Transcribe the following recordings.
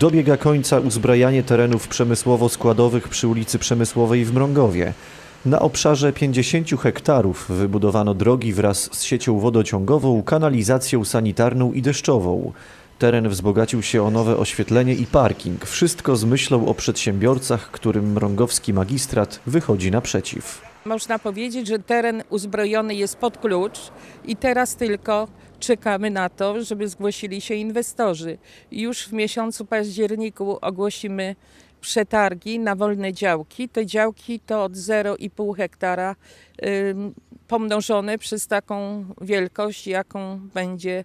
Dobiega końca uzbrajanie terenów przemysłowo-składowych przy ulicy Przemysłowej w Mrągowie. Na obszarze 50 hektarów wybudowano drogi wraz z siecią wodociągową, kanalizacją sanitarną i deszczową. Teren wzbogacił się o nowe oświetlenie i parking. Wszystko z myślą o przedsiębiorcach, którym mrągowski magistrat wychodzi naprzeciw. Można powiedzieć, że teren uzbrojony jest pod klucz i teraz tylko czekamy na to, żeby zgłosili się inwestorzy. Już w miesiącu październiku ogłosimy przetargi na wolne działki. Te działki to od 0,5 hektara pomnożone przez taką wielkość, jaką będzie,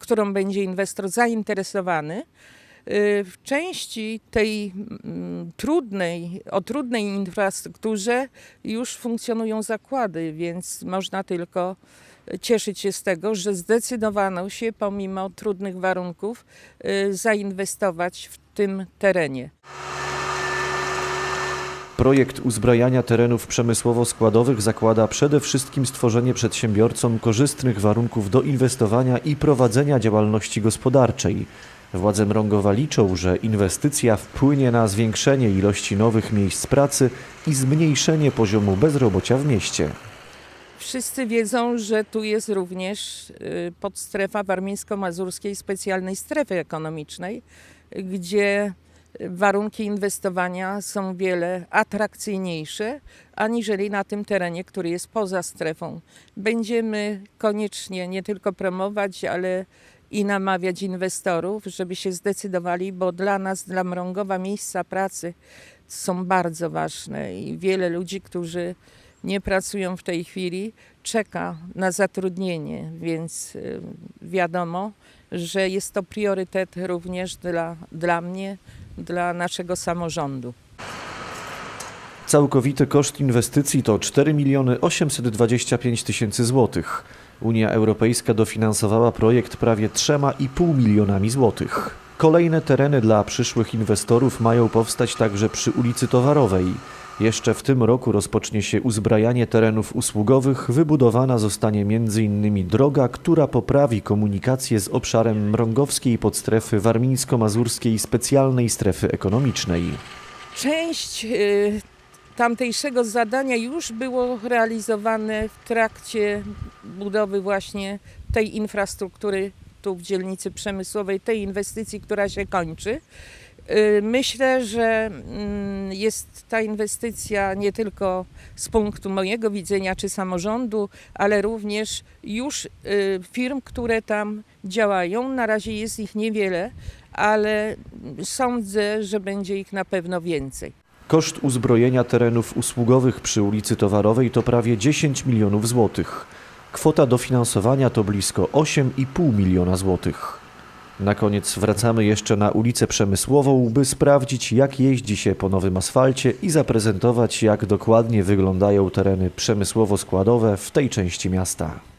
którą będzie inwestor zainteresowany. Y, W części tej mm, trudnej, o trudnej infrastrukturze już funkcjonują zakłady, więc można tylko cieszyć się z tego, że zdecydowano się pomimo trudnych warunków y, zainwestować w tym terenie. Projekt uzbrajania terenów przemysłowo-składowych zakłada przede wszystkim stworzenie przedsiębiorcom korzystnych warunków do inwestowania i prowadzenia działalności gospodarczej. Władze Mrągowa liczą, że inwestycja wpłynie na zwiększenie ilości nowych miejsc pracy i zmniejszenie poziomu bezrobocia w mieście. Wszyscy wiedzą, że tu jest również y, podstrefa warmińsko-mazurskiej specjalnej strefy ekonomicznej, gdzie warunki inwestowania są wiele atrakcyjniejsze aniżeli na tym terenie, który jest poza strefą. Będziemy koniecznie nie tylko promować, ale i namawiać inwestorów, żeby się zdecydowali, bo dla nas, dla Mrągowa miejsca pracy są bardzo ważne i wiele ludzi, którzy nie pracują w tej chwili, czeka na zatrudnienie, więc y, wiadomo, że jest to priorytet również dla, dla mnie, dla naszego samorządu. Całkowity koszt inwestycji to 4 miliony 825 tysięcy złotych. Unia Europejska dofinansowała projekt prawie 3,5 milionami złotych. Kolejne tereny dla przyszłych inwestorów mają powstać także przy ulicy Towarowej. Jeszcze w tym roku rozpocznie się uzbrajanie terenów usługowych. Wybudowana zostanie m.in. droga, która poprawi komunikację z obszarem mrągowskiej podstrefy warmińsko-mazurskiej specjalnej strefy ekonomicznej. Część y, tamtejszego zadania już było realizowane w trakcie budowy właśnie tej infrastruktury tu w dzielnicy przemysłowej, tej inwestycji, która się kończy. Y, Myślę, że mm, jest ta inwestycja nie tylko z punktu mojego widzenia czy samorządu, ale również już y, firm, które tam działają. Na razie jest ich niewiele, ale sądzę, że będzie ich na pewno więcej. Koszt uzbrojenia terenów usługowych przy ulicy Towarowej to prawie 10 milionów złotych. Kwota dofinansowania to blisko 8,5 miliona złotych. Na koniec wracamy jeszcze na ulicę Przemysłową, by sprawdzić jak jeździ się po nowym asfalcie i zaprezentować jak dokładnie wyglądają tereny przemysłowo-składowe w tej części miasta.